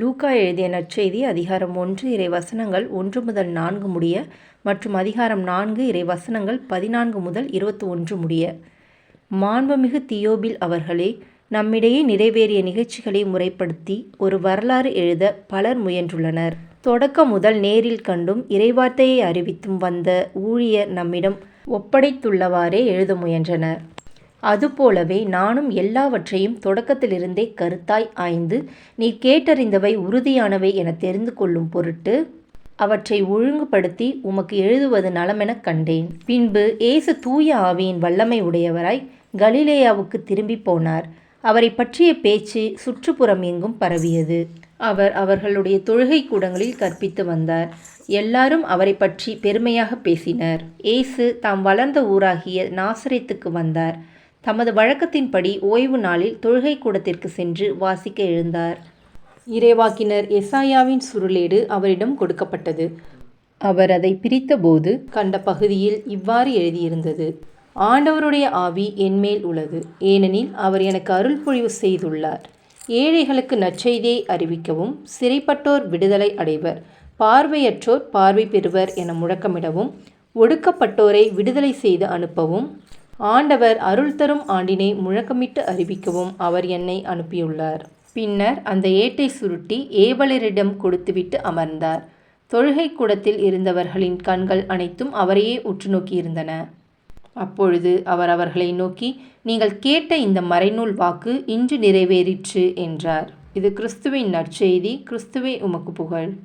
லூக்கா எழுதிய நற்செய்தி அதிகாரம் ஒன்று இறை வசனங்கள் ஒன்று முதல் நான்கு முடிய மற்றும் அதிகாரம் நான்கு இறை வசனங்கள் பதினான்கு முதல் இருபத்தி ஒன்று முடிய. மாண்புமிகு தியோபில் அவர்களே நம்மிடையே நிறைவேறிய நிகழ்ச்சிகளை முறைப்படுத்தி ஒரு வரலாறு எழுத பலர் முயன்றுள்ளனர். தொடக்கம் முதல் நேரில் கண்டும் இறைவார்த்தையை அறிவித்தும் வந்த ஊழியர் நம்மிடம் ஒப்படைத்துள்ளவாறே எழுத முயன்றனர். அதுபோலவே நானும் எல்லாவற்றையும் தொடக்கத்திலிருந்தே கருத்தாய் ஆய்ந்து நீ கேட்டறிந்தவை உறுதியானவை என தெரிந்து கொள்ளும் பொருட்டு அவற்றை ஒழுங்குபடுத்தி உமக்கு எழுதுவது நலமெனக் கண்டேன். பின்பு ஏசு தூய ஆவியின் வல்லமை உடையவராய் கலிலேயாவுக்கு திரும்பி போனார். அவரை பற்றிய பேச்சு சுற்றுப்புறம் எங்கும் பரவியது. அவர் அவர்களுடைய தொழுகை கூடங்களில் கற்பித்து வந்தார். எல்லாரும் அவரை பற்றி பெருமையாக பேசினர். ஏசு தாம் வளர்ந்த ஊராகிய நாசரேத்துக்கு வந்தார். தமது வழக்கத்தின்படி ஓய்வு நாளில் தொழுகை கூடத்திற்கு சென்று வாசிக்க எழுந்தார். இறைவாக்கினர் எசாயாவின் சுருளேடு அவரிடம் கொடுக்கப்பட்டது. அவர் அதை பிரித்தபோது கண்ட பகுதியில் இவ்வாறு எழுதியிருந்தது. ஆண்டவருடைய ஆவி என்மேல் உள்ளது. ஏனெனில் அவர் எனக்கு அருள் பொழிவு செய்துள்ளார். ஏழைகளுக்கு நற்செய்தியை அறிவிக்கவும் சிறைப்பட்டோர் விடுதலை அடைவர். பார்வையற்றோர் பார்வை பெறுவர் என முழக்கமிடவும் ஒடுக்கப்பட்டோரை விடுதலை செய்து அனுப்பவும் ஆண்டவர் அருள் தரும் ஆண்டினை முழக்கமிட்டு அறிவிக்கவும் அவர் என்னை அனுப்பியுள்ளார். பின்னர் அந்த ஏட்டை சுருட்டி ஏவலரிடம் கொடுத்துவிட்டு அமர்ந்தார். தொழுகை கூடத்தில் இருந்தவர்களின் கண்கள் அனைத்தும் அவரையே உற்று நோக்கியிருந்தன. அப்பொழுது அவர் அவர்களை நோக்கி நீங்கள் கேட்ட இந்த மறைநூல் வாக்கு இன்று நிறைவேறிற்று என்றார். இது கிறிஸ்துவின் நற்செய்தி கிறிஸ்துவே உமக்கு புகழ்.